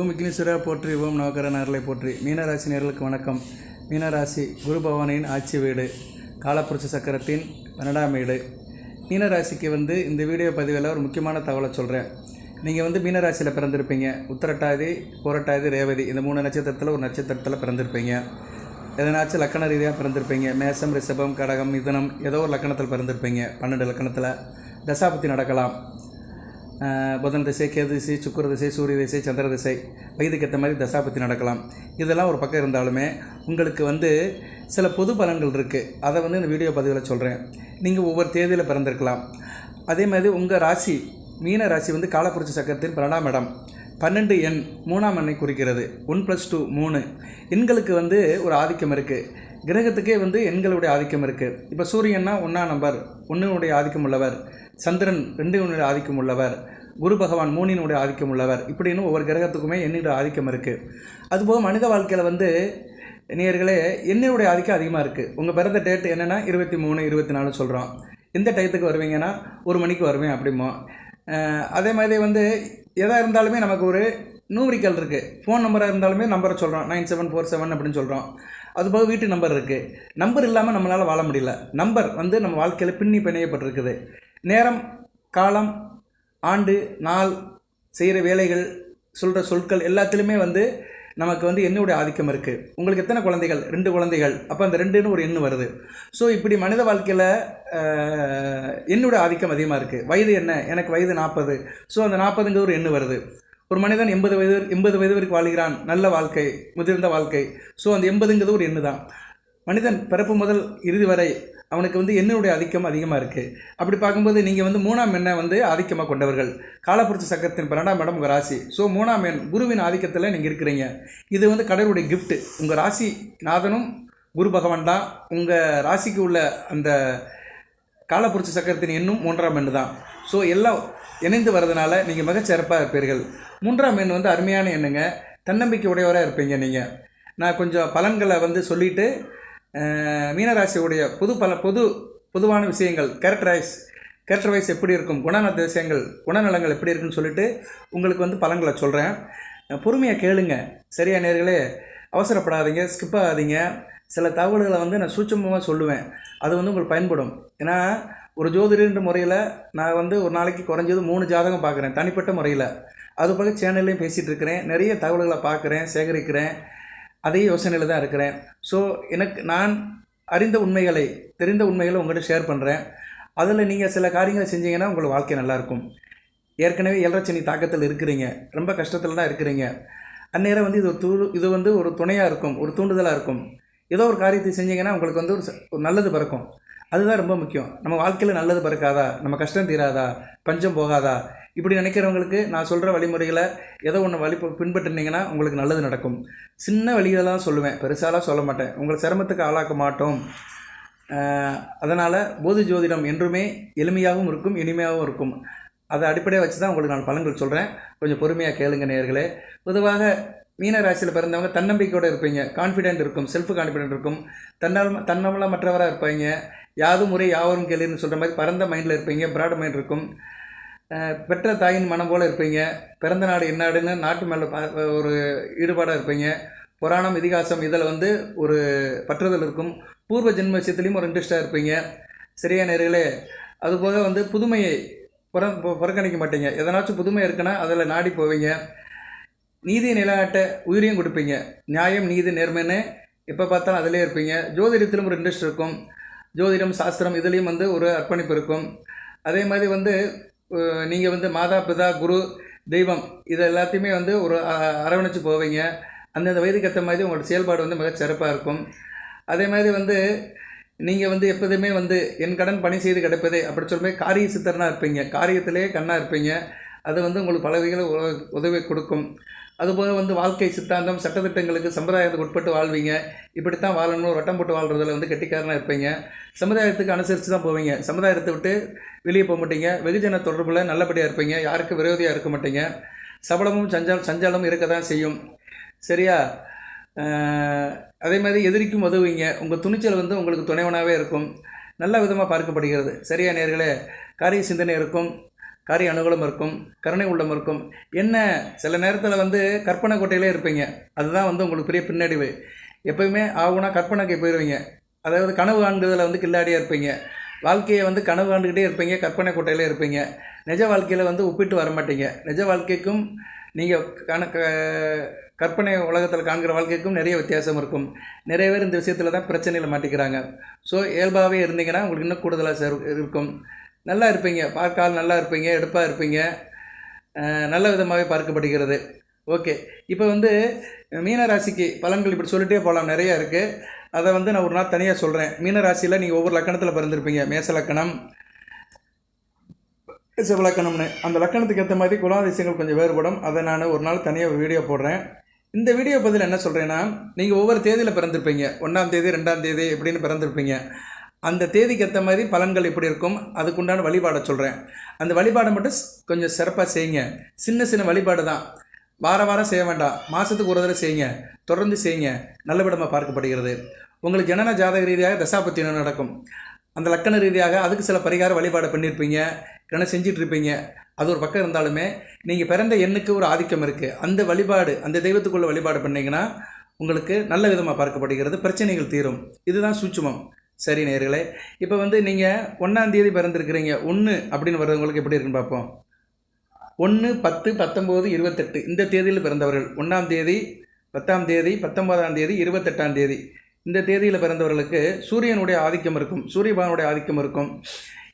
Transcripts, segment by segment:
ஓம் விக்னேஸ்வரா போற்றி ஓம் நவகரநர்களை போற்றி. மீனராசி நேர்களுக்கு வணக்கம். மீனராசி குரு பவானியின் ஆட்சி வீடு காலப்புரட்சி சக்கரத்தின் பன்னெண்டாம் வீடு. மீனராசிக்கு வந்து இந்த வீடியோ பதிவில் ஒரு முக்கியமான தகவலை சொல்கிறேன் நீங்கள் வந்து மீனராசியில் பிறந்திருப்பீங்க. உத்தரட்டாதி புரட்டாதி ரேவதி இந்த மூணு நட்சத்திரத்தில் ஒரு நட்சத்திரத்தில் பிறந்திருப்பீங்க. எதனாச்சும் லக்கண ரீதியாக பிறந்திருப்பீங்க? மேசம் ரிஷபம் கடகம் மிதுனம் ஏதோ ஒரு லக்கணத்தில் பிறந்திருப்பீங்க. பன்னெண்டு லக்கணத்தில் தசாபத்தி நடக்கலாம். புதன் திசை கேது திசை சுக்கிர திசை சூரிய திசை சந்திர திசை வயதுக்கு ஏற்ற மாதிரி தசாபத்தி நடக்கலாம். இதெல்லாம் ஒரு பக்கம் இருந்தாலுமே உங்களுக்கு வந்து சில பொது பலன்கள் இருக்குது அதை வந்து இந்த வீடியோ பதிவில் சொல்கிறேன் நீங்கள் ஒவ்வொரு தேதியில் பிறந்திருக்கலாம். அதே மாதிரி உங்கள் ராசி மீன ராசி வந்து காலக்குறிச்சி சக்கரத்தின் பன்னெண்டாம் இடம். பன்னெண்டு எண் மூணாம் எண்ணை குறிக்கிறது. ஒன் ப்ளஸ் டூ மூணு. எண்களுக்கு வந்து ஒரு ஆதிக்கம் இருக்குது கிரகத்துக்கே வந்து எண்களுடைய ஆதிக்கம் இருக்குது இப்போ சூரியன்னா ஒன்றாம் நம்பர். ஒன்றினுடைய ஆதிக்கம் உள்ளவர். சந்திரன் ரெண்டினுடைய ஆதிக்கம் உள்ளவர். குரு பகவான் மூனினுடைய ஆதிக்கம் உள்ளவர். இப்படின்னு ஒவ்வொரு கிரகத்துக்குமே என்னுடைய ஆதிக்கம் இருக்குது அதுபோக மனித வாழ்க்கையில் வந்து நேர்களே என்னுடைய ஆதிக்கம் அதிகமாக இருக்குது உங்கள் பிறந்த டேட் என்னென்னா இருபத்தி மூணு இருபத்தி நாலு சொல்கிறோம் எந்த டயத்துக்கு வருவீங்கன்னா ஒரு மணிக்கு வருவேன் அப்படிமோ அதே மாதிரி வந்து எதாக இருந்தாலுமே நமக்கு ஒரு நூவரிக்கல் இருக்குது ஃபோன் நம்பராக இருந்தாலுமே நம்பரை சொல்கிறோம் நைன் செவன் ஃபோர் செவன் அப்படின்னு சொல்கிறோம் அதுபோக வீட்டு நம்பர் இருக்குது நம்பர் இல்லாமல் நம்மளால் வாழ முடியல. நம்பர் வந்து நம்ம வாழ்க்கையில் பின்னி பிணையப்பட்டிருக்குது. நேரம் காலம் ஆண்டு நாள் செய்கிற வேலைகள் சொல்கிற சொற்கள் எல்லாத்துலேயுமே வந்து நமக்கு வந்து எண்ணுடைய ஆதிக்கம் இருக்குது உங்களுக்கு எத்தனை குழந்தைகள்? ரெண்டு குழந்தைகள். அப்போ அந்த ரெண்டுன்னு ஒரு எண்ணு வருது. ஸோ இப்படி மனித வாழ்க்கையில் என்னுடைய ஆதிக்கம் அதிகமாக இருக்குது வயது என்ன? எனக்கு வயது நாற்பது ஸோ அந்த நாற்பதுங்கிற ஒரு எண்ணு வருது. ஒரு மனிதன் எண்பது வயது எண்பது வயது வரைக்கும் வாழ்கிறான். நல்ல வாழ்க்கை முதிர்ந்த வாழ்க்கை. ஸோ அந்த எண்பதுங்கிறது ஒரு எண்ணு தான் மனிதன் பிறப்பு முதல் இறுதி வரை அவனுக்கு வந்து என்னுடைய ஆதிக்கம் அதிகமாக இருக்குது அப்படி பார்க்கும்போது நீங்கள் வந்து மூணாம் எண்ணை வந்து ஆதிக்கமாக கொண்டவர்கள். காலப்புரட்சி சக்கரத்தின் பன்னெண்டாம் இடம் உங்கள் ராசி. ஸோ மூணாம் எண் குருவின் ஆதிக்கத்தில் நீங்கள் இருக்கிறீங்க. இது வந்து கடவுளுடைய கிஃப்ட்டு உங்கள் ராசி நாதனும் குரு பகவான் தான். உங்கள் ராசிக்கு உள்ள அந்த காலப்புரட்சி சக்கரத்தின் எண்ணும் மூன்றாம் எண் தான். ஸோ எல்லாம் இணைந்து வரதுனால நீங்கள் மிகச்சிறப்பாக இருப்பீர்கள். மூன்றாம் எண் வந்து அருமையான எண்ணுங்க. தன்னம்பிக்கை உடையவராக இருப்பீங்க நீங்கள் நான் கொஞ்சம் பலன்களை வந்து சொல்லிவிட்டு மீனராசியுடைய புது பல பொது பொதுவான விஷயங்கள் கேரக்டரைஸ் கேரக்டர் வைஸ் எப்படி இருக்கும் குணநல விஷயங்கள் குணநலங்கள் எப்படி இருக்குன்னு சொல்லிட்டு உங்களுக்கு வந்து பலன்களை சொல்கிறேன் பொறுமையாக கேளுங்க. சரியா நேர்களே? அவசரப்படாதீங்க ஸ்கிப் ஆகாதீங்க. சில தகவல்களை வந்து நான் சூட்சமாக சொல்லுவேன். அது வந்து உங்களுக்கு பயன்படும். ஏன்னா ஒரு ஜோதிடன்ற முறையில் நான் வந்து ஒரு நாளைக்கு குறைஞ்சது மூணு ஜாதகம் பார்க்குறேன் தனிப்பட்ட முறையில். அது போக சேனல்லையும் பேசிகிட்டு இருக்கிறேன். நிறைய தகவல்களை பார்க்குறேன் சேகரிக்கிறேன். அதே யோசனையில் தான் இருக்கிறேன். ஸோ எனக்கு நான் அறிந்த உண்மைகளை தெரிந்த உண்மைகளை உங்கள்கிட்ட ஷேர் பண்ணுறேன் அதில் நீங்கள் சில காரியங்களை செஞ்சீங்கன்னா உங்கள் வாழ்க்கை நல்லாயிருக்கும் ஏற்கனவே எல்ரச்சனி தாக்கத்தில் இருக்கிறீங்க. ரொம்ப கஷ்டத்தில் தான் இருக்கிறீங்க. அந்நேரம் வந்து இது ஒரு தூ இது வந்து ஒரு துணையாக இருக்கும். ஒரு தூண்டுதலாக இருக்கும். ஏதோ ஒரு காரியத்தை செஞ்சீங்கன்னா உங்களுக்கு வந்து ஒரு நல்லது பிறக்கும். அதுதான் ரொம்ப முக்கியம். நம்ம வாழ்க்கையில் நல்லது பிறக்காதா? நம்ம கஷ்டம் தீராதா? பஞ்சம் போகாதா? இப்படி நினைக்கிறவங்களுக்கு நான் சொல்கிற வழிமுறைகளை ஏதோ ஒன்று வழி பின்பற்றினீங்கன்னா உங்களுக்கு நல்லது நடக்கும். சின்ன வழிகளெல்லாம் சொல்லுவேன். பெருசாலாம் சொல்ல மாட்டேன். உங்களை சிரமத்துக்கு ஆளாக்க மாட்டோம். அதனால் போதி ஜோதிடம் என்றுமே எளிமையாகவும் இருக்கும் இனிமையாகவும் இருக்கும். அதை அடிப்படையாக வச்சு தான் உங்களுக்கு நான் பலன்கள் சொல்கிறேன் கொஞ்சம் பொறுமையாக கேளுங்க நேர்களே பொதுவாக மீன ராசியில் பிறந்தவங்க தன்னம்பிக்கையோடு இருப்பீங்க. கான்ஃபிடென்ட் இருக்கும் செல்ஃப் கான்ஃபிடென்ட் இருக்கும். தன்னால் தன்னமல மற்றவராக இருப்பீங்க. யாதும் முறை யாவரும் கேளுன்னு சொல்கிற மாதிரி பரந்த மைண்டில் இருப்பீங்க. ப்ராட் மைண்ட் இருக்கும். பெற்ற தாயின் மனம் போல் இருப்பீங்க. பிறந்த நாடு என்னாடுன்னு நாட்டு மேலே ஒரு ஈடுபாடாக இருப்பீங்க. புராணம் இதிகாசம் இதில் வந்து ஒரு பற்றுதல் இருக்கும். பூர்வ ஜென்ம விஷயத்துலேயும் ஒரு இன்ட்ரெஸ்டாக இருப்பீங்க. சரியா நேர்களே அதுபோக வந்து புதுமையை புற புறக்கணிக்க மாட்டீங்க. எதனாச்சும் புதுமை இருக்குன்னா அதில் நாடி போவீங்க. நீதி நிலைநாட்ட உயிரையும் கொடுப்பீங்க. நியாயம் நீதி நேர்மைன்னு எப்போ பார்த்தாலும் அதிலே இருப்பீங்க. ஜோதிடத்திலும் ஒரு இன்ட்ரெஸ்ட் இருக்கும். ஜோதிடம் சாஸ்திரம் இதுலேயும் வந்து ஒரு அர்ப்பணிப்பு இருக்கும். அதே மாதிரி வந்து நீங்கள் வந்து மாதா பிதா குரு தெய்வம் இது எல்லாத்தையுமே வந்து ஒரு அ- அரவணைச்சு போவீங்க. அந்தந்த வயதுக்கு ஏற்ற மாதிரி உங்களோட செயல்பாடு வந்து மிகச் சிறப்பாக இருக்கும். அதே மாதிரி வந்து நீங்கள் வந்து எப்போதுமே வந்து என் கடன் பணி செய்து கிடப்பதே அப்படி சொல்லும்போது காரிய சித்தரனாக இருப்பீங்க. காரியத்திலே கண்ணாக இருப்பீங்க. அது வந்து உங்களுக்கு பல வகைகளை உ- உதவி கொடுக்கும். அதுபோக வந்து வாழ்க்கை சித்தாந்தம் சட்டத்திட்டங்களுக்கு சமுதாயத்துக்கு உட்பட்டு வாழ்வீங்க. இப்படித்தான் வாழணும் ரட்டம் போட்டு வாழ்றதுல வந்து கெட்டிக்காரனாக இருப்பீங்க. சமுதாயத்துக்கு அனுசரித்து தான் போவீங்க. சமுதாயத்தை விட்டு வெளியே போக மாட்டீங்க. வெகுஜன தொடர்பில் நல்லபடியாக இருப்பீங்க. யாருக்கும் விரோதியாக இருக்க மாட்டீங்க. சபலமும் சஞ்சால் சஞ்சாலமும் இருக்க தான் செய்யும். சரியா? அதே மாதிரி எதிரிக்கும் உதவுவீங்க. உங்கள் துணிச்சல் வந்து உங்களுக்கு துணைவனாகவே இருக்கும். நல்ல விதமாக பார்க்கப்படுகிறது. சரியா நேர்களே? காரிய சிந்தனை இருக்கும். காரிய அனுகூலம் இருக்கும் கருணை உள்ளம் இருக்கும். என்ன சில நேரத்தில் வந்து கற்பனை கோட்டையிலே இருப்பீங்க. அதுதான் வந்து உங்களுக்கு பெரிய பின்னடைவு. எப்பயுமே ஆகுனா கற்பனைக்கு போயிடுவீங்க அதாவது கனவு ஆண்டுதலில் வந்து கில்லாடியாக இருப்பீங்க. வாழ்க்கையை வந்து கனவு ஆண்டுக்கிட்டே இருப்பீங்க கற்பனை கோட்டையிலே இருப்பீங்க. நிஜ வாழ்க்கையில் வந்து ஒப்பிட்டு வர மாட்டீங்க. நிஜ வாழ்க்கைக்கும் நீங்கள் கண கற்பனை உலகத்தில் காண்கிற வாழ்க்கைக்கும் நிறைய வித்தியாசம் இருக்கும். நிறைய பேர் இந்த விஷயத்தில் தான் பிரச்சனையில் மாட்டிக்கிறாங்க. ஸோ இயல்பாகவே இருந்தீங்கன்னா உங்களுக்கு இன்னும் கூடுதலாக இருக்கும். நல்லா இருப்பீங்க. பார்க்கால் நல்லா இருப்பீங்க எடுப்பாக இருப்பீங்க. நல்ல விதமாகவே பார்க்கப்படுகிறது. ஓகே. இப்போ வந்து மீனராசிக்கு பலன்கள் இப்படி சொல்லிட்டே போகலாம் நிறையா இருக்குது அதை வந்து நான் ஒரு நாள் தனியாக சொல்கிறேன் மீனராசியில் நீங்கள் ஒவ்வொரு லக்கணத்தில் பிறந்திருப்பீங்க. மேச லக்கணம் செவலக்கணம்னு அந்த லக்கணத்துக்கு ஏற்ற மாதிரி குணாதிசயங்கள் கொஞ்சம் வேறுபடும். அதை நான் ஒரு நாள் தனியாக வீடியோ போடுறேன். இந்த வீடியோ பதில் என்ன சொல்கிறேன்னா நீங்கள் ஒவ்வொரு தேதியில் பிறந்திருப்பீங்க. ஒன்றாம் தேதி ரெண்டாம் தேதி எப்படின்னு பிறந்திருப்பீங்க. அந்த தேதிக்கு ஏற்ற மாதிரி பலன்கள் எப்படி இருக்கும். அதுக்குண்டான வழிபாடை சொல்கிறேன் அந்த வழிபாடை மட்டும் கொஞ்சம் சிறப்பாக செய்யுங்க சின்ன சின்ன வழிபாடு தான். வார வாரம் செய்ய வேண்டாம். மாதத்துக்கு ஒரு தடவை செய்யுங்க தொடர்ந்து செய்யுங்க நல்லவிடமாக பார்க்கப்படுகிறது. உங்களுக்கு ஜனன ஜாதக ரீதியாக தசாபத்தி நடக்கும்? அந்த லக்கண ரீதியாக அதுக்கு சில பரிகார வழிபாடு பண்ணியிருப்பீங்க. இல்லைன்னா செஞ்சிட்டு இருப்பீங்க. அது ஒரு பக்கம் இருந்தாலுமே நீங்கள் பிறந்த எண்ணுக்கு ஒரு ஆதிக்கம் இருக்குது அந்த வழிபாடு அந்த தெய்வத்துக்குள்ள வழிபாடு பண்ணிங்கன்னா உங்களுக்கு நல்ல விதமாக பார்க்கப்படுகிறது. பிரச்சனைகள் தீரும். இதுதான் சூட்சுமம். சரி நேர்களே இப்போ வந்து நீங்கள் ஒன்றாம் தேதி பிறந்திருக்கிறீங்க. ஒன்று அப்படின்னு வர்றவங்களுக்கு எப்படி இருக்குன்னு பார்ப்போம். ஒன்று பத்து பத்தொம்போது இருபத்தெட்டு. இந்த தேதியில் பிறந்தவர்கள். ஒன்றாம் தேதி பத்தாம் தேதி பத்தொன்பதாம் தேதி இருபத்தெட்டாம் தேதி. இந்த தேதியில் பிறந்தவர்களுக்கு சூரியனுடைய ஆதிக்கம் இருக்கும். சூரிய பகவானுடைய ஆதிக்கம் இருக்கும்.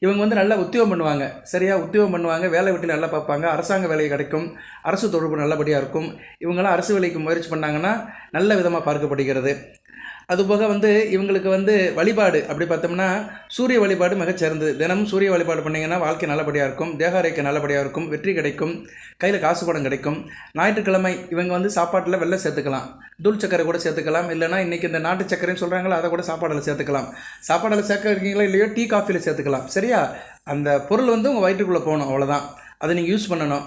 இவங்க வந்து நல்லா உத்தியோகம் பண்ணுவாங்க. சரியாக உத்தியோகம் பண்ணுவாங்க. வேலை விட்டு நல்லா பார்ப்பாங்க. அரசாங்க வேலை கிடைக்கும். அரசு தொடர்பு நல்லபடியாக இருக்கும். இவங்கெல்லாம் அரசு வேலைக்கு முயற்சி பண்ணாங்கன்னா நல்ல விதமாக பார்க்கப்படுகிறது. அதுபோக வந்து இவங்களுக்கு வந்து வழிபாடு அப்படி பார்த்தோம்னா சூரிய வழிபாடு மிகச்சிறந்தது தினமும் சூரிய வழிபாடு பண்ணிங்கன்னா வாழ்க்கை நல்லபடியாக இருக்கும் தேகாரைக்கு நல்லபடியாக இருக்கும் வெற்றி கிடைக்கும் கையில் காசு படம் கிடைக்கும். ஞாயிற்றுக்கிழமை இவங்க வந்து சாப்பாட்டில் வெள்ளை சேர்த்துக்கலாம். தூள் சக்கரை கூட சேர்த்துக்கலாம். இல்லைனா இன்றைக்கி இந்த நாட்டு சக்கரைன்னு சொல்கிறாங்களோ அதை கூட சாப்பாடில் சேர்த்துக்கலாம். சாப்பாடில் சேர்க்குறீங்களா இல்லையோ டீ காஃபியில் சேர்த்துக்கலாம். சரியா? அந்த பொருள் வந்து உங்கள் வயிற்றுக்குள்ளே போகணும் அவ்வளோதான் அதை நீங்கள் யூஸ் பண்ணணும்.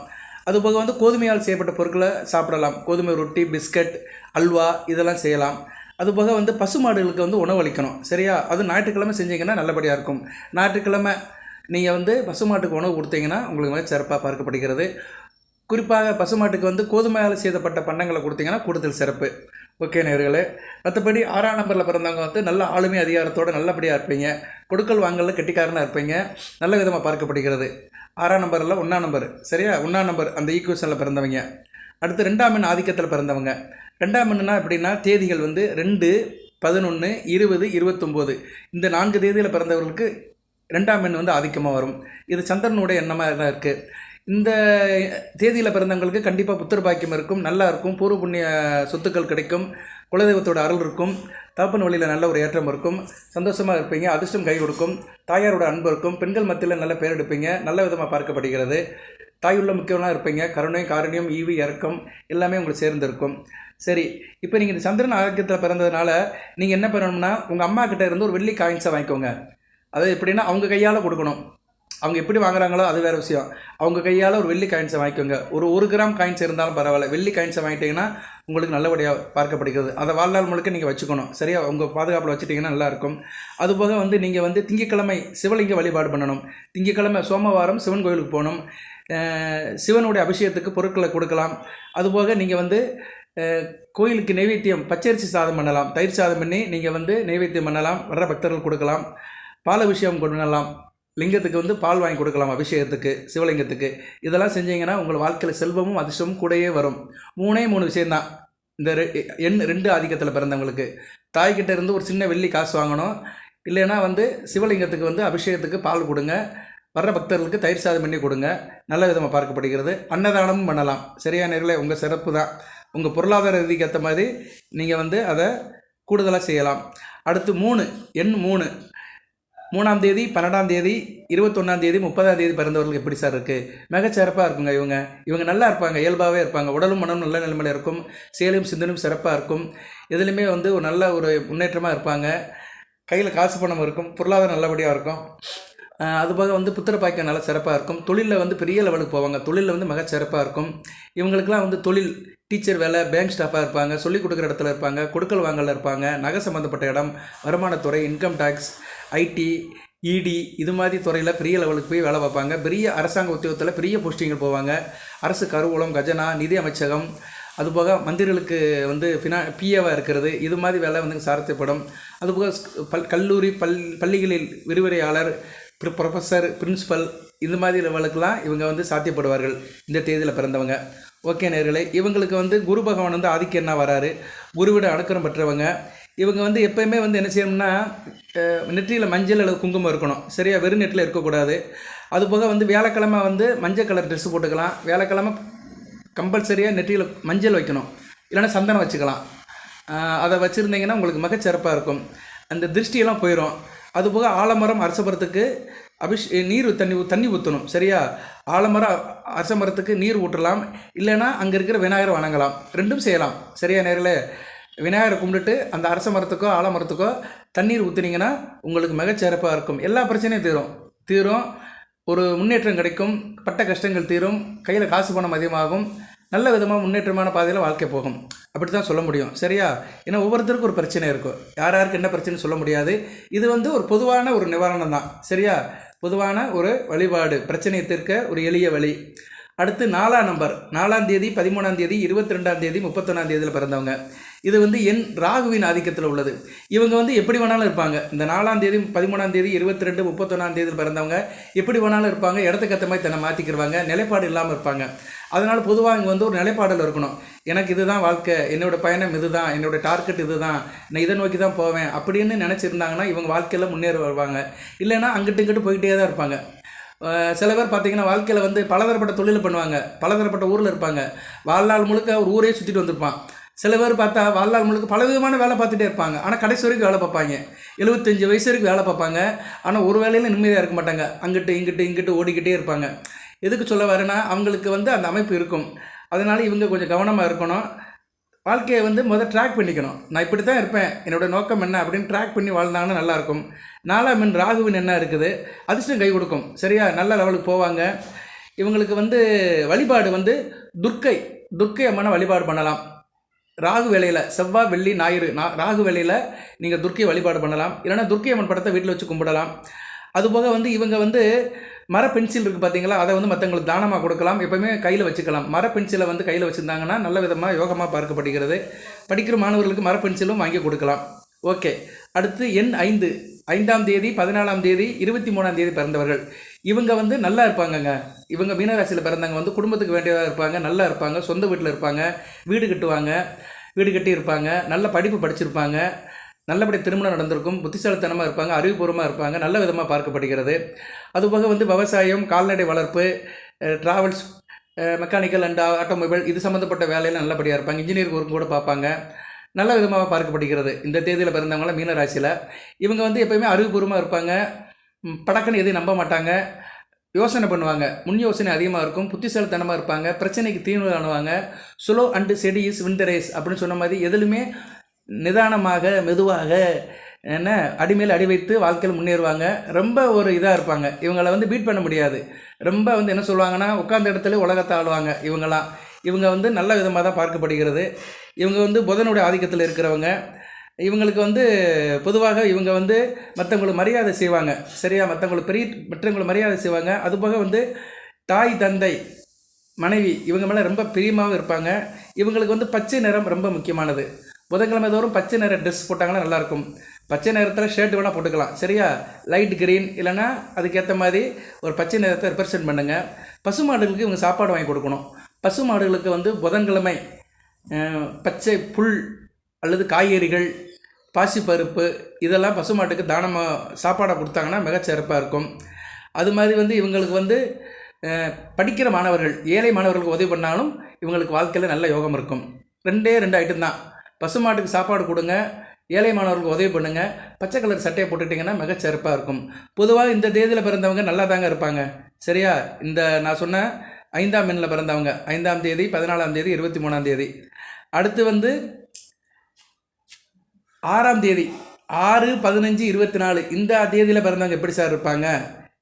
அதுபோக வந்து கோதுமையால் செய்யப்பட்ட பொருட்களை சாப்பிடலாம். கோதுமை ரொட்டி பிஸ்கட் அல்வா இதெல்லாம் செய்யலாம். அதுபோக வந்து பசுமாடுகளுக்கு வந்து உணவளிக்கணும். சரியா? அது ஞாயிற்றுக்கிழமை செஞ்சீங்கன்னா நல்லபடியாக இருக்கும். ஞாயிற்றுக்கிழமை நீங்கள் வந்து பசுமாட்டுக்கு உணவு கொடுத்தீங்கன்னா உங்களுக்கு மிக சிறப்பாக பார்க்கப்படுகிறது. குறிப்பாக பசுமாட்டுக்கு வந்து கோதுமையால் செய்தப்பட்ட பண்டங்களை கொடுத்தீங்கன்னா கூடுதல் சிறப்பு. ஓகே நேர்களே மற்றபடி ஆறாம் நம்பரில் பிறந்தவங்க வந்து நல்ல ஆளுமை அதிகாரத்தோடு நல்லபடியாக இருப்பீங்க. கொடுக்கல் வாங்கல கெட்டிக்காரனாக இருப்பீங்க. நல்ல விதமாக பார்க்கப்படுகிறது. ஆறாம் நம்பரில் ஒன்றாம் நம்பர். சரியா? ஒன்றாம் நம்பர் அந்த ஈக்குவேஷனில் பிறந்தவங்க. அடுத்து ரெண்டாம் எண் ஆதிக்கத்தில் பிறந்தவங்க. ரெண்டாம் எண்ணுனா எப்படின்னா தேதிகள் வந்து ரெண்டு பதினொன்று இருபது இருபத்தொம்போது. இந்த நான்கு தேதியில் பிறந்தவர்களுக்கு ரெண்டாம் எண் வந்து ஆதிக்கமாக வரும். இது சந்திரனுடைய எண்ணமாக தான் இருக்குது இந்த தேதியில் பிறந்தவங்களுக்கு கண்டிப்பாக புத்தர் பாக்கியம் இருக்கும் நல்லா இருக்கும் பூர்வ புண்ணிய சொத்துக்கள் கிடைக்கும் குலதெய்வத்தோட அருள் இருக்கும் தகப்பன் வழியில் நல்ல ஒரு ஏற்றம் இருக்கும் சந்தோஷமாக இருப்பீங்க அதிர்ஷ்டம் கை கொடுக்கும் தாயாரோட அன்பு இருக்கும் பெண்கள் மத்தியில் நல்ல பேர் எடுப்பீங்க நல்ல விதமாக பார்க்கப்படுகிறது. தாயுள்ள முக்கியமாக இருப்பீங்க கருணை காரணியம் ஈவி இறக்கம் எல்லாமே உங்களுக்கு சேர்ந்திருக்கும் சரி இப்போ நீங்கள் இந்த சந்திரன் ஆரோக்கியத்தில் பிறந்ததுனால நீங்கள் என்ன பண்ணணும்னா உங்கள் அம்மா கிட்ட இருந்து ஒரு வெள்ளி காயின்ஸை வாங்கிக்கோங்க. அது எப்படின்னா அவங்க கையால் கொடுக்கணும். அவங்க எப்படி வாங்குறாங்களோ அது வேறு விஷயம். அவங்க கையால் ஒரு வெள்ளி காயின்ஸை வாங்கிக்கோங்க. ஒரு ஒரு கிராம் காயின்ஸ் இருந்தாலும் பரவாயில்ல. வெள்ளி காயின்ஸை வாங்கிட்டீங்கன்னா உங்களுக்கு நல்லபடியாக பார்க்கப்படுகிறது. அதை வாழ்நாள் முழுக்க நீங்கள் வச்சுக்கணும். சரியா? உங்கள் பாதுகாப்பில் வச்சுட்டிங்கன்னா நல்லாயிருக்கும் அதுபோக வந்து நீங்கள் வந்து திங்கக்கிழமை சிவலிங்க வழிபாடு பண்ணணும். திங்கக்கிழமை சோமவாரம் சிவன் கோயிலுக்கு போகணும். சிவனுடைய அபிஷேகத்துக்கு பொருட்களை கொடுக்கலாம். அதுபோக நீங்கள் வந்து கோயிலுக்கு நைவேத்தியம் பச்சரிசி சாதம் பண்ணலாம். தயிர் சாதம் பண்ணி நீங்கள் வந்து நைவேத்தியம் பண்ணலாம் வர்ற பக்தர்கள் கொடுக்கலாம் பால் அபிஷேகம் பண்ணலாம் லிங்கத்துக்கு வந்து பால் வாங்கி கொடுக்கலாம் அபிஷேகத்துக்கு சிவலிங்கத்துக்கு. இதெல்லாம் செஞ்சீங்கன்னா உங்கள் வாழ்க்கையில் செல்வமும் அதிர்ஷ்டமும் கூடயே வரும். மூணே மூணு விஷயந்தான் இந்த ரெ எண் ரெண்டு ஆதிக்கத்தில் பிறந்தவங்களுக்கு. தாய்கிட்ட இருந்து ஒரு சின்ன வெள்ளி காசு வாங்கணும். இல்லைன்னா வந்து சிவலிங்கத்துக்கு வந்து அபிஷேகத்துக்கு பால் கொடுங்க. வர்ற பக்தர்களுக்கு தயிர் சாதம் பண்ணி கொடுங்க. நல்ல விதமாக பார்க்கப்படுகிறது. அன்னதானமும் பண்ணலாம். சரியான நேரில் உங்கள் சிறப்பு தான் உங்கள் பொருளாதார ரீதிக்கு ஏற்ற மாதிரி நீங்கள் வந்து அதை கூடுதலாக செய்யலாம். அடுத்து மூணு எண் மூணு. மூணாம் தேதி பன்னெண்டாம் தேதி இருபத்தொன்னாம் தேதி முப்பதாம் தேதி பிறந்தவர்களுக்கு எப்படி சார் இருக்குது மிகச்சிறப்பாக இருக்குங்க இவங்க. இவங்க நல்லா இருப்பாங்க இயல்பாகவே இருப்பாங்க. உடலும் மனமும் நல்ல நிலைமையில் இருக்கும். செயலும் சிந்தனும் சிறப்பாக இருக்கும். எதுலேயுமே வந்து ஒரு நல்ல ஒரு முன்னேற்றமாக இருப்பாங்க. கையில் காசு பணம் இருக்கும். பொருளாதாரம் நல்லபடியாக இருக்கும். அதுபோக வந்து புத்திர பாய்க்க நல்லா சிறப்பாக இருக்கும். தொழிலில் வந்து பெரிய லெவலுக்கு போவாங்க. தொழிலில் வந்து மிக சிறப்பாக இருக்கும். இவங்களுக்கெல்லாம் வந்து தொழில் டீச்சர் வேலை பேங்க் ஸ்டாஃபாக இருப்பாங்க. சொல்லிக் கொடுக்குற இடத்துல இருப்பாங்க. கொடுக்கல் வாங்கல இருப்பாங்க. நகை சம்மந்தப்பட்ட இடம் வருமானத்துறை இன்கம் டேக்ஸ் ஐடி இடி இது மாதிரி துறையில் பெரிய லெவலுக்கு போய் வேலை பார்ப்பாங்க. பெரிய அரசாங்க உத்தியோகத்தில் பெரிய போஸ்டிங்கில் போவாங்க. அரசு கருவூலம் கஜனா நிதி அமைச்சகம் அதுபோக மந்திரிகளுக்கு வந்து ஃபினா பிஏவாக இருக்கிறது. இது மாதிரி வேலை வந்து சாரத்தைப்படும் அதுபோக பல் கல்லூரி பல் பள்ளிகளில் விரிவுரையாளர் ப்ரொஃபஸர் பிரின்சிபல் இந்த மாதிரி லெவலுக்கெல்லாம் இவங்க வந்து சாத்தியப்படுவார்கள். இந்த தேதியில் பிறந்தவங்க. ஓகே நேர்களே இவங்களுக்கு வந்து குரு பகவான் வந்து ஆதிக்கன்னா வராரு. குருவிட அடக்கரம் பெற்றவங்க. இவங்க வந்து எப்பயுமே வந்து என்ன செய்யணும்னா நெற்றியில் மஞ்சள் அல்லது குங்குமம் இருக்கணும். சரியா வெறும் நெட்டில் இருக்கக்கூடாது. அதுபோக வந்து வியாழக்கிழமை வந்து மஞ்சள் கலர் ட்ரெஸ் போட்டுக்கலாம். வியாழக்கிழமை கம்பல்சரியாக நெற்றியில் மஞ்சள் வைக்கணும். இல்லைன்னா சந்தனம் வச்சுக்கலாம். அதை வச்சுருந்தீங்கன்னா உங்களுக்கு மிகச்சிறப்பாக இருக்கும். அந்த திருஷ்டியெல்லாம் போயிடும் அதுபோக ஆலமரம் அரசமரத்துக்கு அபிஷ் நீர் தண்ணி தண்ணி ஊற்றணும் சரியா? ஆலமரம் அரசமரத்துக்கு நீர் ஊற்றலாம் இல்லைன்னா அங்கே இருக்கிற விநாயகரை வணங்கலாம். ரெண்டும் செய்யலாம் சரியா நேரில் விநாயகரை கும்பிட்டுட்டு அந்த அரச மரத்துக்கோ ஆலமரத்துக்கோ தண்ணீர் ஊற்றுனீங்கன்னா உங்களுக்கு மிகச்சிறப்பாக இருக்கும். எல்லா பிரச்சனையும் தீரும். தீரும். ஒரு முன்னேற்றம் கிடைக்கும். பட்ட கஷ்டங்கள் தீரும். கையில் காசு பணம் அதிகமாகும். நல்ல விதமாக முன்னேற்றமான பாதையில் வாழ்க்கை போகும். அப்படி தான் சொல்ல முடியும். சரியா? ஏன்னா ஒவ்வொருத்தருக்கும் ஒரு பிரச்சனை இருக்கும். யார் யாருக்கு என்ன பிரச்சனை சொல்ல முடியாது. இது வந்து ஒரு பொதுவான ஒரு நிவாரணம் தான் சரியா? பொதுவான ஒரு வழிபாடு. பிரச்சனையை தீர்க்க ஒரு எளிய வழி. அடுத்து நாலாம் நம்பர். நாலாம் தேதி பதிமூணாம் தேதி இருபத்தி ரெண்டாம் தேதி முப்பத்தொன்னாம் தேதியில் பிறந்தவங்க. இது வந்து என் ராகுவின் ஆதிக்கத்தில் உள்ளது. இவங்க வந்து எப்படி வேணாலும் இருப்பாங்க. இந்த நாலாம் தேதி பதிமூணாம் தேதி இருபத்தி ரெண்டு முப்பத்தொன்னாம் தேதியில் பிறந்தவங்க எப்படி வேணாலும் இருப்பாங்க. இடத்துக்கு ஏற்ற மாதிரி தன்னை மாற்றிக்கிடுவாங்க நிலைப்பாடு இல்லாமல் இருப்பாங்க. அதனால் பொதுவாக இங்கே வந்து ஒரு நிலைப்பாடில் இருக்கணும். எனக்கு இதுதான் வாழ்க்கை. என்னோட பயணம் இதுதான். என்னோட டார்கெட் இதுதான். நான் இதை நோக்கி தான் போவேன் அப்படின்னு நினச்சிருந்தாங்கன்னா இவங்க வாழ்க்கையில் முன்னேற வருவாங்க. இல்லைன்னா அங்கிட்டு இங்கிட்டு போயிட்டே தான் இருப்பாங்க. சில பேர் பார்த்தீங்கன்னா வாழ்க்கையில் வந்து பலதரப்பட்ட தொழில் பண்ணுவாங்க. பலதரப்பட்ட ஊரில் இருப்பாங்க. வாழ்நாள் முழுக்க ஒரு ஊரே சுற்றிட்டு வந்திருப்பான். சில பேர் பார்த்தா வாழ்நாள் முழுக்க பல விதமான வேலை பார்த்துட்டே இருப்பாங்க. ஆனால் கடைசி வரைக்கும் வேலை பார்ப்பாங்க. எழுபத்தஞ்சு வயசு வரைக்கும் வேலை பார்ப்பாங்க. ஆனால் ஒரு வேலையிலும் நிம்மதியாக இருக்க மாட்டாங்க. அங்கிட்டு இங்கிட்டு இங்கிட்டு ஓடிக்கிட்டே இருப்பாங்க. எதுக்கு சொல்ல வரேன்னா அவங்களுக்கு வந்து அந்த அமைப்பு இருக்கும். அதனால் இவங்க கொஞ்சம் கவனமாக இருக்கணும். வாழ்க்கையை வந்து முதல் ட்ராக் பண்ணிக்கணும். நான் இப்படி தான் இருப்பேன். என்னோட நோக்கம் என்ன அப்படின்னு ட்ராக் பண்ணி வாழ்ந்தாங்கன்னா நல்லாயிருக்கும் நாலாம் மின் ராகுவின் என்ன இருக்குது. அதிர்ஷ்டம் கை கொடுக்கும். சரியா? நல்ல லெவலுக்கு போவாங்க. இவங்களுக்கு வந்து வழிபாடு வந்து துர்க்கை துர்க்கை அம்மனை வழிபாடு பண்ணலாம். ராகு வேலையில் செவ்வாய் வெள்ளி ஞாயிறு நா ராகு வேலையில் நீங்கள் துர்க்கை வழிபாடு பண்ணலாம். இல்லைன்னா துர்க்கை அம்மன் படத்தை வீட்டில் வச்சு கும்பிடலாம். அதுபோக வந்து இவங்க வந்து மர பென்சில் இருக்குது பார்த்தீங்களா அதை வந்து மற்றவங்களுக்கு தானமாக கொடுக்கலாம். எப்போவுமே கையில் வச்சுக்கலாம். மர பென்சிலை வந்து கையில் வச்சுருந்தாங்கன்னா நல்ல விதமாக யோகமாக பார்க்கப்படுகிறது. படிக்கிற மாணவர்களுக்கு மர பென்சிலும் வாங்கி கொடுக்கலாம். ஓகே. அடுத்து எண் ஐந்து. ஐந்தாம் தேதி பதினாலாம் தேதி இருபத்தி மூணாம் தேதி பிறந்தவர்கள். இவங்க வந்து நல்லா இருப்பாங்கங்க. இவங்க மீனராசியில் பிறந்தவங்க வந்து குடும்பத்துக்கு வேண்டியதாக இருப்பாங்க நல்லா இருப்பாங்க சொந்த வீட்டில் இருப்பாங்க வீடு கட்டுவாங்க வீடு கட்டி இருப்பாங்க நல்ல படிப்பு படிச்சிருப்பாங்க நல்லபடி திருமணம் நடந்திருக்கும் புத்திசாலித்தனமாக இருப்பாங்க அறிவுபூர்வமாக இருப்பாங்க நல்ல விதமாக பார்க்கப்படுகிறது. அதுபோக வந்து விவசாயம் கால்நடை வளர்ப்பு ட்ராவல்ஸ் மெக்கானிக்கல் அண்ட் ஆட்டோமொபைல் இது சம்மந்தப்பட்ட வேலையில் நல்லபடியாக இருப்பாங்க. இன்ஜினியர் ஒர்க் கூட பார்ப்பாங்க. நல்ல விதமாக பார்க்கப்படுகிறது. இந்த தேதியில் பிறந்தவங்களாம் மீன ராசியில். இவங்க வந்து எப்பயுமே அறிவுபூர்வமாக இருப்பாங்க. படக்குன்னு எதையும் நம்ப மாட்டாங்க. யோசனை பண்ணுவாங்க. முன் யோசனை அதிகமாக இருக்கும். புத்திசாலித்தனமாக இருப்பாங்க. பிரச்சனைக்கு தீர்வு காணுவாங்க. Slow and steady is win the race அப்படின்னு சொன்ன மாதிரி எதுலுமே நிதானமாக மெதுவாக என்ன அடிமையில் அடி வைத்து வாழ்க்கையில் முன்னேறுவாங்க. ரொம்ப ஒரு இதாக இருப்பாங்க. இவங்களை வந்து பீட் பண்ண முடியாது. ரொம்ப வந்து என்ன சொல்லுவாங்கன்னா உட்காந்த இடத்துல உலகத்தை ஆளுவாங்க இவங்கெல்லாம் இவங்க வந்து நல்ல விதமாக தான் பார்க்கப்படுகிறது. இவங்க வந்து புதனுடைய ஆதிக்கத்தில் இருக்கிறவங்க. இவங்களுக்கு வந்து பொதுவாக இவங்க வந்து மற்றவங்களுக்கு மரியாதை செய்வாங்க. சரியா? மற்றவங்களுக்கு பெரிய மற்றவங்களுக்கு மரியாதை செய்வாங்க. அதுபோக வந்து தாய் தந்தை மனைவி இவங்க மேலே ரொம்ப பிரியமாகவும் இருப்பாங்க. இவங்களுக்கு வந்து பச்சை நிறம் ரொம்ப முக்கியமானது. புதன்கிழமை தோறும் பச்சை நிற ட்ரெஸ் போட்டாங்கன்னா நல்லாயிருக்கும். பச்சை நிறத்தில் ஷர்ட் வேணால் போட்டுக்கலாம். சரியா? லைட் கிரீன் இல்லைன்னா அதுக்கேற்ற மாதிரி ஒரு பச்சை நிறத்தை ரெப்ரசன்ட் பண்ணுங்கள் பசு மாடுகளுக்கு இவங்க சாப்பாடு வாங்கி கொடுக்கணும். பசு மாடுகளுக்கு வந்து புதன்கிழமை பச்சை புல் அல்லது காய்கறிகள் பாசிப்பருப்பு இதெல்லாம் பசு மாட்டுக்கு தானமாக சாப்பாடாக கொடுத்தாங்கன்னா மிகச்சிறப்பாக இருக்கும். அது மாதிரி வந்து இவங்களுக்கு வந்து படிக்கிற மாணவர்கள் ஏழை மாணவர்களுக்கு உதவி பண்ணாலும் இவங்களுக்கு வாழ்க்கையில் நல்ல யோகம் இருக்கும். ரெண்டே ரெண்டு ஐட்டம் தான். பசுமாட்டுக்கு சாப்பாடு கொடுங்க ஏழை மாணவர்களுக்கு உதவி பண்ணுங்கள் பச்சை கலர் சட்டையை போட்டுட்டிங்கன்னா மிகச்சிறப்பாக இருக்கும். பொதுவாக இந்த தேதியில் பிறந்தவங்க நல்லா தாங்க இருப்பாங்க. சரியா? இந்த நான் சொன்ன ஐந்தாம் எண்ணில் பிறந்தவங்க. ஐந்தாம் தேதி பதினாலாம் தேதி இருபத்தி மூணாம் தேதி. அடுத்து வந்து ஆறாம் தேதி ஆறு பதினஞ்சு இருபத்தி நாலு இந்த தேதியில் பிறந்தவங்க எப்படி சார் இருப்பாங்க?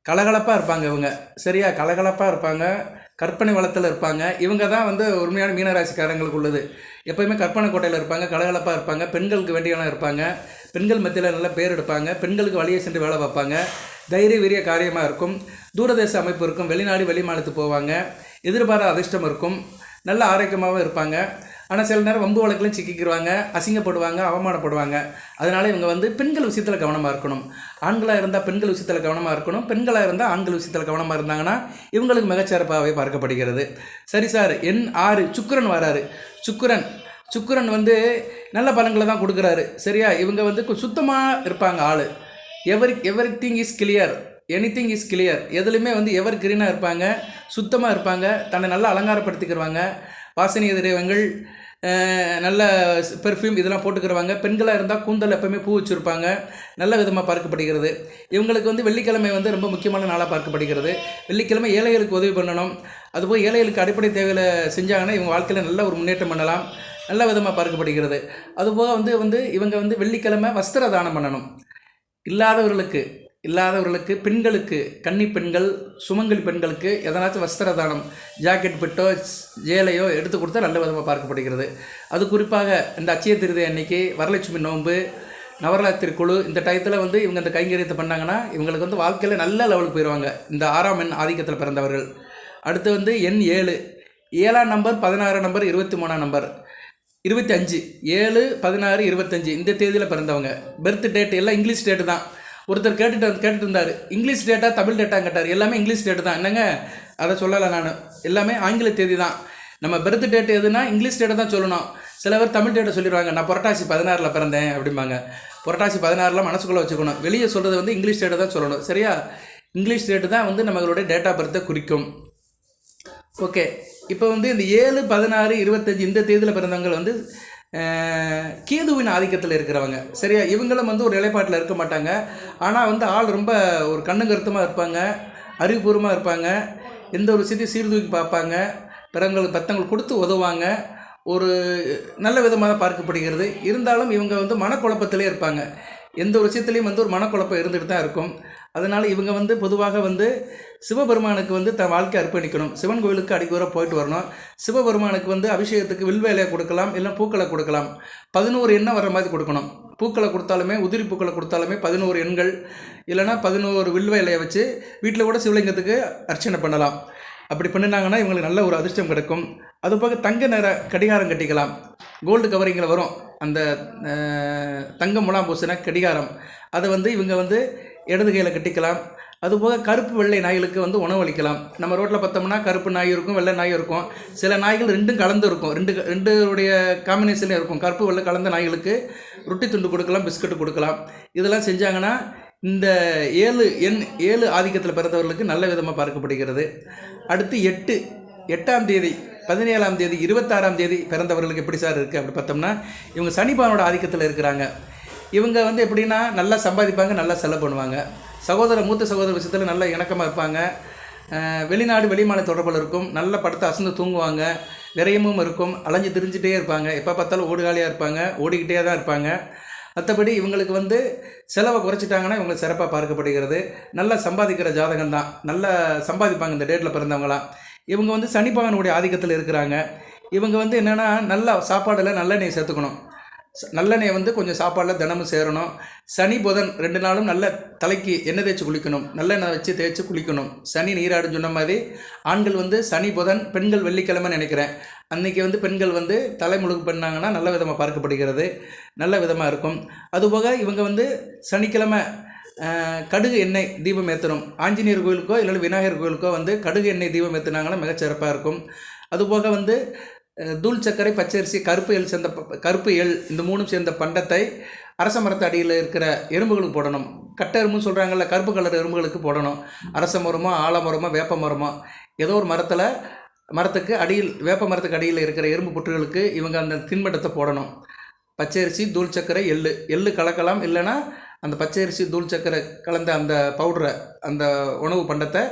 கலகலப்பாக இருப்பாங்க இவங்க. சரியா? கலகலப்பாக இருப்பாங்க. கற்பனை வளத்தில் இருப்பாங்க. இவங்க தான் வந்து உண்மையான மீனராசிக்காரங்களுக்கு உள்ளது. எப்போயுமே கற்பனை கோட்டையில் இருப்பாங்க கலகலப்பாக இருப்பாங்க. பெண்களுக்கு வேண்டியவங்க இருப்பாங்க. பெண்கள் மத்தியில் நல்ல பேர் எடுப்பாங்க. பெண்களுக்கு வழியை சென்று வேலை பார்ப்பாங்க. தைரிய வீரிய காரியமாக இருக்கும். தூரதேச அமைப்பு இருக்கும். வெளிநாடு வெளிமாநிலத்து போவாங்க. எதிர்பாராத அதிர்ஷ்டம் இருக்கும். நல்ல ஆரோக்கியமாகவும் இருப்பாங்க. ஆனால் சில நேரம் வம்பு வழக்கிலும் சிக்கிக்கிடுவாங்க அசிங்கப்படுவாங்க அவமானப்படுவாங்க. அதனால் இவங்க வந்து பெண்கள் விஷயத்தில் கவனமாக இருக்கணும். ஆண்களாக இருந்தால் பெண்கள் விஷயத்தில் கவனமாக இருக்கணும். பெண்களாக இருந்தால் ஆண்கள் விஷயத்தில் கவனமாக இருந்தாங்கன்னா இவங்களுக்கு மிகச்சிறப்பாகவே பார்க்கப்படுகிறது. சரி சார் எண் ஆறு சுக்கரன் வராரு. சுக்கரன் சுக்கரன் வந்து நல்ல பலன்களை தான் கொடுக்குறாரு. சரியா? இவங்க வந்து சுத்தமாக இருப்பாங்க ஆள். Every everything is clear anything is clear எதுலையுமே வந்து எவர் கிரீனாக இருப்பாங்க சுத்தமாக இருப்பாங்க தன்னை நல்லா அலங்காரப்படுத்திக்கிடுவாங்க வாசனை எதிரவங்கள் நல்ல பெர்ஃப்யூம் இதெல்லாம் போட்டுக்கிறவாங்க பெண்களாக இருந்தால் கூந்தல் எப்பவுமே பூ வச்சுருப்பாங்க. நல்ல விதமாக பார்க்கப்படுகிறது. இவங்களுக்கு வந்து வெள்ளிக்கிழமை வந்து ரொம்ப முக்கியமான நாளாக பார்க்கப்படுகிறது. வெள்ளிக்கிழமை ஏழைகளுக்கு உதவி பண்ணணும். அதுபோல் ஏழைகளுக்கு அடிப்படை தேவையில் செஞ்சாங்கன்னா இவங்க வாழ்க்கையில் நல்ல ஒரு முன்னேற்றம் பண்ணலாம். நல்ல விதமாக பார்க்கப்படுகிறது. அதுபோக வந்து வந்து இவங்க வந்து வெள்ளிக்கிழமை வஸ்திர தானம் பண்ணணும். இல்லாதவர்களுக்கு இல்லாதவர்களுக்கு பெண்களுக்கு கன்னி பெண்கள் சுமங்கலி பெண்களுக்கு எதனாச்சும் வஸ்திர தானம் ஜாக்கெட் பிட்டோ ஜேலையோ எடுத்து கொடுத்தா நல்ல விதமாக பார்க்கப்படுகிறது. அது குறிப்பாக இந்த அச்சய திருதி அன்னைக்கு வரலட்சுமி நோன்பு நவராத்திரி குழு இந்த டயத்தில் வந்து இவங்க இந்த கைங்கரியத்தை பண்ணாங்கன்னா இவங்களுக்கு வந்து வாழ்க்கையில் நல்ல லெவலுக்கு போயிடுவாங்க இந்த ஆறாம் எண் ஆதிக்கத்தில் பிறந்தவர்கள். அடுத்து வந்து எண் ஏழு. ஏழாம் நம்பர் பதினாறு நம்பர் இருபத்தி மூணாம் நம்பர் இருபத்தி அஞ்சு ஏழு பதினாறு இருபத்தஞ்சு இந்த தேதியில் பிறந்தவங்க. பர்த் டேட் எல்லாம் இங்கிலீஷ் டேட்டு தான். ஒருத்தர் கேட்டுட்டு கேட்டுட்டு இருந்தார். இங்கிலீஷ் டேட்டா தமிழ் டேட்டா கேட்டார். எல்லாமே இங்கிலீஷ் டேட்டு தான். என்னங்க? அதை சொல்லலை நான். எல்லாமே ஆங்கில தேதி தான். நம்ம பர்த் டேட் எதுனா இங்கிலீஷ் டேட்டை தான் சொல்லணும். சில பேர் தமிழ் டேட்டை சொல்லிடுவாங்க. நான் புரட்டாசி பதினாறில் பிறந்தேன் அப்படிம்பாங்க. புரட்டாசி பதினாறில் மனசுக்குள்ளே வச்சுக்கணும். வெளியே சொல்கிறது வந்து இங்கிலீஷ் டேட்டை தான் சொல்லணும். சரியா? இங்கிலீஷ் டேட்டு தான் வந்து நம்மளுடைய டேட் ஆஃப் பர்த்தை குறிக்கும். ஓகே. இப்போ வந்து இந்த ஏழு பதினாறு இருபத்தஞ்சி இந்த தேதியில் பிறந்தவங்க வந்து கேதுவின் ஆதிக்கத்தில் இருக்கிறவங்க. சரியா? இவங்களும் வந்து ஒரு நிலைப்பாட்டில் இருக்க மாட்டாங்க. ஆனால் வந்து ஆள் ரொம்ப ஒரு கண்ணுங்கருத்தமாக இருப்பாங்க அறிவுபூர்வமாக இருப்பாங்க எந்த ஒரு விஷயத்தையும் சீர்தூக்கி பார்ப்பாங்க பிறங்களுக்கு பத்தங்களுக்கு கொடுத்து உதவாங்க ஒரு நல்ல விதமாக பார்க்கப்படுகிறது. இருந்தாலும் இவங்க வந்து மனக்குழப்பத்திலே இருப்பாங்க. எந்த ஒரு விஷயத்துலையும் வந்து ஒரு மனக்குழப்பம் இருந்துகிட்டு தான் இருக்கும். அதனால் இவங்க வந்து பொதுவாக வந்து சிவபெருமானுக்கு வந்து தன் வாழ்க்கை அர்ப்பணிக்கணும். சிவன் கோயிலுக்கு அடிக்கடி போயிட்டு வரணும். சிவபெருமானுக்கு வந்து அபிஷேகத்துக்கு வில்வேலையை கொடுக்கலாம் இல்லை பூக்களை கொடுக்கலாம். பதினோரு எண்ணம் வர மாதிரி கொடுக்கணும். பூக்களை கொடுத்தாலுமே உதிரி பூக்களை கொடுத்தாலுமே பதினோரு எண்கள் இல்லைன்னா பதினோரு வில்வேலையை வச்சு வீட்டில் கூட சிவலிங்கத்துக்கு அர்ச்சனை பண்ணலாம். அப்படி பண்ணினாங்கன்னா இவங்களுக்கு நல்ல ஒரு அதிர்ஷ்டம் கிடைக்கும். அது போக தங்க நிற கடிகாரம் கட்டிக்கலாம். கோல்டு கவரிங்கில் வரும். அந்த தங்க முலாம் பூசின கடிகாரம். அதை வந்து இவங்க வந்து இடது கையில் கட்டிக்கலாம். அதுபோக கருப்பு வெள்ளை நாய்களுக்கு வந்து உணவளிக்கலாம். நம்ம ரோட்டில் பார்த்தோம்னா கருப்பு நாய் இருக்கும் வெள்ளை நாய் இருக்கும். சில நாய்கள் ரெண்டும் கலந்து இருக்கும். ரெண்டு ரெண்டுடைய காம்பினேஷன்லேயும் இருக்கும். கருப்பு வெள்ளை கலந்த நாய்களுக்கு ரொட்டி துண்டு கொடுக்கலாம் பிஸ்கட்டு கொடுக்கலாம். இதெல்லாம் செஞ்சாங்கன்னா இந்த ஏழு எண் ஏழு ஆதிக்கத்தில் பிறந்தவர்களுக்கு நல்ல விதமாக பார்க்கப்படுகிறது. அடுத்து எட்டு எட்டாம் தேதி பதினேழாம் தேதி இருபத்தாறாம் தேதி பிறந்தவர்களுக்கு எப்படி சார் இருக்குது அப்படி பார்த்தோம்னா இவங்க சனிபானோட ஆதிக்கத்தில் இருக்கிறாங்க. இவங்க வந்து எப்படின்னா நல்லா சம்பாதிப்பாங்க நல்லா செலவு பண்ணுவாங்க. சகோதர மூத்த சகோதர விஷயத்தில் நல்ல இணக்கமாக இருப்பாங்க. வெளிநாடு வெளிமான தொடர்பில் இருக்கும். நல்ல படத்தை அசந்து தூங்குவாங்க. விரயமும் இருக்கும். அலைஞ்சு திரிஞ்சிட்டே இருப்பாங்க. எப்போ பார்த்தாலும் ஓடுகாலியாக இருப்பாங்க. ஓடிக்கிட்டே தான் இருப்பாங்க. மற்றபடி இவங்களுக்கு வந்து செலவை குறைச்சிட்டாங்கன்னா இவங்களுக்கு சிறப்பாக பார்க்கப்படுகிறது. நல்லா சம்பாதிக்கிற ஜாதகம் தான் நல்லா சம்பாதிப்பாங்க இந்த டேட்டில் பிறந்தவங்களாம் இவங்க வந்து சனிப்பகனுடைய ஆதிக்கத்தில் இருக்கிறாங்க. இவங்க வந்து என்னென்னா நல்லா சாப்பாடில் நல்லெண்ணெய் சேர்த்துக்கணும். நல்லெண்ணெய் வந்து கொஞ்சம் சாப்பாடில் தினமும் சேரணும். சனி புதன் ரெண்டு நாளும் நல்ல தலைக்கு எண்ணெய் தேய்ச்சி குளிக்கணும். நல்லெண்ணெய் வச்சு தேய்ச்சி குளிக்கணும். சனி நீராடுன்னு சொன்ன மாதிரி ஆண்கள் வந்து சனி புதன் பெண்கள் வெள்ளிக்கிழமை நினைக்கிறேன். அன்றைக்கி வந்து பெண்கள் வந்து தலை முழுக்கு பண்ணாங்கன்னா நல்ல விதமாக பார்க்கப்படுகிறது. நல்ல விதமாக இருக்கும். அதுபோக இவங்க வந்து சனிக்கிழமை கடுகு எண்ணெய் தீபம் ஏற்றணும் ஆஞ்சநேயர் கோயிலுக்கோ இல்லை விநாயகர் கோயிலுக்கோ வந்து கடுகு எண்ணெய் தீபம் ஏற்றினாங்கன்னா மிகச்சிறப்பாக இருக்கும். அதுபோக வந்து தூள் சர்க்கரை பச்சரிசி கருப்பு எள் சேர்ந்த கருப்பு எள் இந்த மூணும் சேர்ந்த பண்டத்தை அரச மரத்து அடியில் இருக்கிற எறும்புகளுக்கு போடணும். கட்ட எறும்புன்னு சொல்கிறாங்கல்ல கருப்பு கலர் எறும்புகளுக்கு போடணும். அரச மரமோ ஆலமரமோ வேப்ப மரமோ ஏதோ ஒரு மரத்தில் மரத்துக்கு அடியில் வேப்ப மரத்துக்கு அடியில் இருக்கிற எறும்பு புற்றுகளுக்கு இவங்க அந்த தின்பண்டத்தை போடணும். பச்சரிசி தூள் சர்க்கரை எள்ளு. எள்ளு கலக்கலாம் இல்லைன்னா அந்த பச்சரிசி தூள் சர்க்கரை கலந்த அந்த பவுடரை அந்த உணவு பண்டத்தை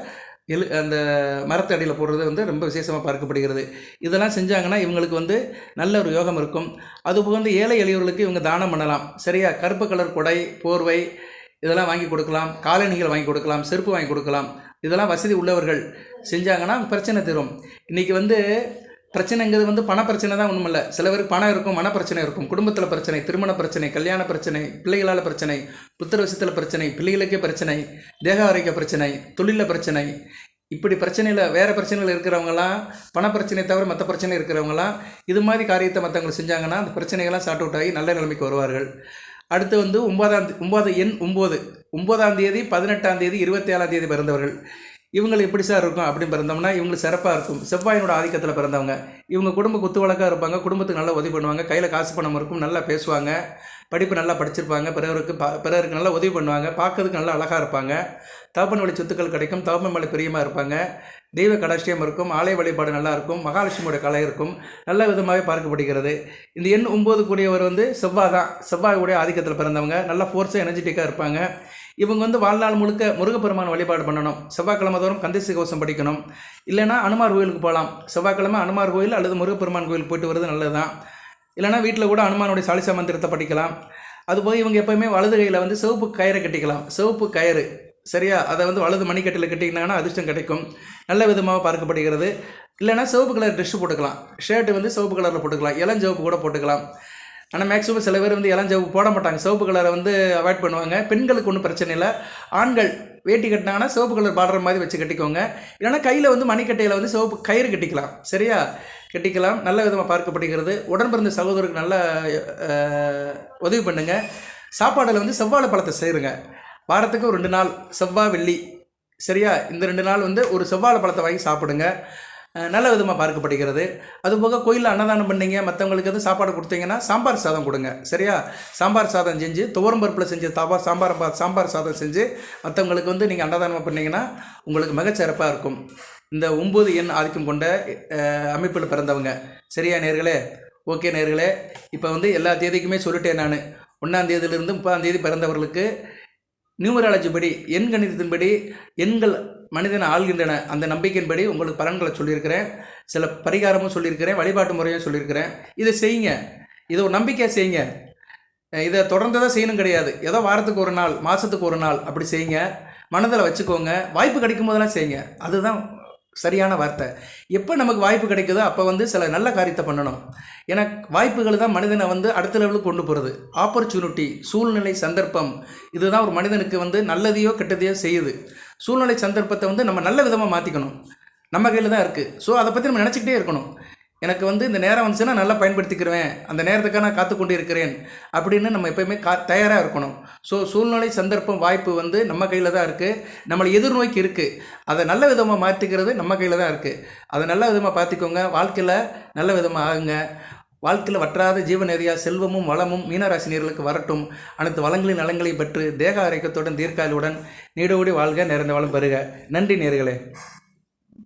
எழு அந்த மரத்தடியில் போடுறது வந்து ரொம்ப விசேஷமாக பார்க்கப்படுகிறது. இதெல்லாம் செஞ்சாங்கன்னா இவங்களுக்கு வந்து நல்ல ஒரு யோகம் இருக்கும். அதுபோக வந்து ஏழை எளியவர்களுக்கு இவங்க தானம் பண்ணலாம். சரியா? கருப்பு கலர் கொடை போர்வை இதெல்லாம் வாங்கி கொடுக்கலாம். காலணிகள் வாங்கி கொடுக்கலாம். செருப்பு வாங்கி கொடுக்கலாம். இதெல்லாம் வசதி உள்ளவர்கள் செஞ்சாங்கன்னா பிரச்சனை தீரும். இன்றைக்கி வந்து பிரச்சனைங்கிறது வந்து பண பிரச்சனை தான் ஒன்றும் இல்லை சில பேருக்கு பணம் இருக்கும் மன பிரச்சனை இருக்கும். குடும்பத்தில் பிரச்சனை திருமண பிரச்சனை கல்யாண பிரச்சனை பிள்ளைகளால் பிரச்சனை புத்திர விஷயத்தில் பிரச்சனை பிள்ளைகளுக்கே பிரச்சனை தேக ஆரோக்கிய பிரச்சனை தொழிலில் பிரச்சனை. இப்படி பிரச்சனையில் வேறு பிரச்சனையில் இருக்கிறவங்களாம் பண பிரச்சனை தவிர மற்ற பிரச்சனை இருக்கிறவங்களாம் இது மாதிரி காரியத்தை மற்றவங்களுக்கு செஞ்சாங்கன்னா அந்த பிரச்சனைகள்லாம் சார்ட் அவுட் ஆகி நல்ல நிலைமைக்கு வருவார்கள். அடுத்து வந்து ஒன்பதாம் ஒன்பது எண் ஒம்பது ஒன்பதாம் தேதி பதினெட்டாம் தேதி இருபத்தி ஏழாம் தேதி பிறந்தவர்கள். இவங்க எப்படி சார் இருக்கும் அப்படின்னு பிறந்தோம்னா இவங்களுக்கு சிறப்பாக இருக்கும். செவ்வாயினோட ஆதிக்கத்தில் பிறந்தவங்க. இவங்க குடும்ப குத்து வழக்காக இருப்பாங்க குடும்பத்துக்கு நல்லா உதவி பண்ணுவாங்க கையில் காசு பணம் இருக்கும் நல்லா பேசுவாங்க படிப்பு நல்லா படிச்சிருப்பாங்க பிறருக்கு பா பிறருக்கு நல்லா உதவி பண்ணுவாங்க பார்க்கறதுக்கு நல்லா அழகாக இருப்பாங்க. தகப்பன் வழி சொத்துக்கள் கிடைக்கும் தகப்பன் மேலே பிரியமாக இருப்பாங்க. தெய்வ கடாஷ்டியம் இருக்கும் ஆலய வழிபாடு நல்லா இருக்கும் மகாலட்சுமியோட கலை இருக்கும் நல்ல விதமாகவே பார்க்கப்படுகிறது. இந்த எண் ஒம்பது கூடியவர் வந்து செவ்வாய் தான். செவ்வாயுடைய ஆதிக்கத்தில் பிறந்தவங்க நல்லா ஃபோர்ஸாக எனர்ஜெட்டிக்காக இருப்பாங்க. இவங்க வந்து வாழ்நாள் முழுக்க முருகப்பெருமான் வழிபாடு பண்ணணும். செவ்வாய்க்கிழமை தோறும் கந்தசி கவசம் படிக்கணும். இல்லைன்னா அனுமார் கோயிலுக்கு போகலாம். செவ்வாய்க்கிழமை அனுமார் கோயில் அல்லது முருகப்பெருமான் கோயில் போயிட்டு வர்றது நல்லது தான் இல்லைன்னா வீட்டில் கூட அனுமானுடைய சாலிசா மந்திரத்தை படிக்கலாம். அதுபோக இவங்க எப்போயுமே வலது கையில் வந்து சிவப்பு கயிறை கட்டிக்கலாம். சிவப்பு கயிறு. சரியா? அதை வந்து வலது மணிக்கட்டில் கட்டிக்கினாங்கன்னா அதிர்ஷ்டம் கிடைக்கும். நல்ல விதமாக பார்க்கப்படுகிறது. இல்லைனா சிவப்பு கலர் ட்ரெஸ் போட்டுக்கலாம். ஷர்ட் வந்து சிவப்பு கலரில் போட்டுக்கலாம். இளஞ்சவப்பு கூட போட்டுக்கலாம். ஆனால் மேக்ஸிமம் சில பேர் வந்து இளஞ்சிவப்பு போட மாட்டாங்க. சிவப்பு கலரை வந்து அவாய்ட் பண்ணுவாங்க. பெண்களுக்கு ஒன்றும் பிரச்சனை இல்லை. ஆண்கள் வேட்டி கட்டினாங்கன்னா சிவப்பு கலர் பாடுற மாதிரி வச்சு கட்டிக்கோங்க. இல்லைன்னா கையில் வந்து மணிக்கட்டையில் வந்து சிவப்பு கயிறு கட்டிக்கலாம். சரியா? கட்டிக்கலாம். நல்ல விதமாக பார்க்கப்படுகிறது. உடன்பிறந்த சகோதரருக்கு நல்ல உதவி பண்ணுங்கள் சாப்பாடில் வந்து செவ்வாழை பழத்தை செய்யுங்க வாரத்துக்கு ஒரு ரெண்டு நாள். செவ்வாய் வெள்ளி. சரியா? இந்த ரெண்டு நாள் வந்து ஒரு செவ்வாழை பழத்தை வாங்கி சாப்பிடுங்க. நல்ல விதமாக பார்க்கப்படுகிறது. அதுபோக கோயிலில் அன்னதானம் பண்ணீங்க மற்றவங்களுக்கு எதுவும் சாப்பாடு கொடுத்தீங்கன்னா சாம்பார் சாதம் கொடுங்க. சரியா? சாம்பார் சாதம் செஞ்சு துவரம் பருப்பில் செஞ்சு தாபா சாம்பார் பா- சாம்பார் சாதம் செஞ்சு மற்றவங்களுக்கு வந்து நீங்கள் அன்னதானம் பண்ணீங்கன்னா உங்களுக்கு மிகச்சிறப்பாக இருக்கும். இந்த ஒம்பது எண் ஆதிக்கம் கொண்ட அமைப்பில் பிறந்தவங்க. சரியா நேர்களே? ஓகே நேர்களே இப்போ வந்து எல்லா தேதிக்குமே சொல்லிட்டேன் நான். ஒன்றாம் தேதியிலிருந்து முப்பதாம் தேதி பிறந்தவர்களுக்கு நியூமராலஜி படி எண் கணிதத்தின்படி எண்கள் மனிதனை ஆள்கின்றன. அந்த நம்பிக்கையின்படி உங்களுக்கு பலன்களை சொல்லியிருக்கிறேன். சில பரிகாரமும் சொல்லியிருக்கிறேன். வழிபாட்டு முறையும் சொல்லியிருக்கிறேன். இதை செய்யுங்க. இதை ஒரு நம்பிக்கையாக செய்யுங்க. இதை தொடர்ந்து தான் செய்யணும் கிடையாது. ஏதோ வாரத்துக்கு ஒரு நாள் மாதத்துக்கு ஒரு நாள் அப்படி செய்யுங்க. மனதில் வச்சுக்கோங்க. வாய்ப்பு கிடைக்கும் போதெல்லாம் செய்யுங்க. அதுதான் சரியான வார்த்தை. எப்போ நமக்கு வாய்ப்பு கிடைக்குதோ அப்போ வந்து சில நல்ல காரியத்தை பண்ணணும். ஏன்னா வாய்ப்புகள் தான் மனிதனை வந்து அடுத்த லெவலுக்கு கொண்டு போகிறது ஆப்பர்ச்சுனிட்டி சூழ்நிலை சந்தர்ப்பம் இதுதான் ஒரு மனிதனுக்கு வந்து நல்லதையோ கெட்டதையோ செய்யுது. சூழ்நிலை சந்தர்ப்பத்தை வந்து நம்ம நல்ல விதமாக மாற்றிக்கணும் நம்ம கையில் தான் இருக்குது ஸோ அதை பற்றி நம்ம நினச்சிக்கிட்டே இருக்கணும். எனக்கு வந்து இந்த நேரம் வந்துச்சுன்னா நல்லா பயன்படுத்திக்கிறேன் அந்த நேரத்துக்காக நான் காத்துக்கொண்டு இருக்கிறேன் அப்படின்னு நம்ம எப்பயுமே கா தயாராக இருக்கணும். ஸோ சூழ்நிலை சந்தர்ப்பம் வாய்ப்பு வந்து நம்ம கையில் தான் இருக்குது நம்மளை எதிர்நோக்கி இருக்குது அதை நல்ல விதமாக மாற்றிக்கிறது நம்ம கையில் தான் இருக்குது அதை நல்ல விதமாக பார்த்துக்கோங்க வாழ்க்கையில் நல்ல விதமாக ஆகுங்க. வாழ்க்கையில் வற்றாத ஜீவநெறியா செல்வமும் வளமும் மீனராசினியர்களுக்கு வரட்டும். அனைத்து வளங்களின் நலங்களை பெற்று தேக ஆரோக்கியத்துடன் தீர்க்காலுடன் நீடோடி வாழ்க நிறைந்த வளம் பெறுக. நன்றி நேர்களே.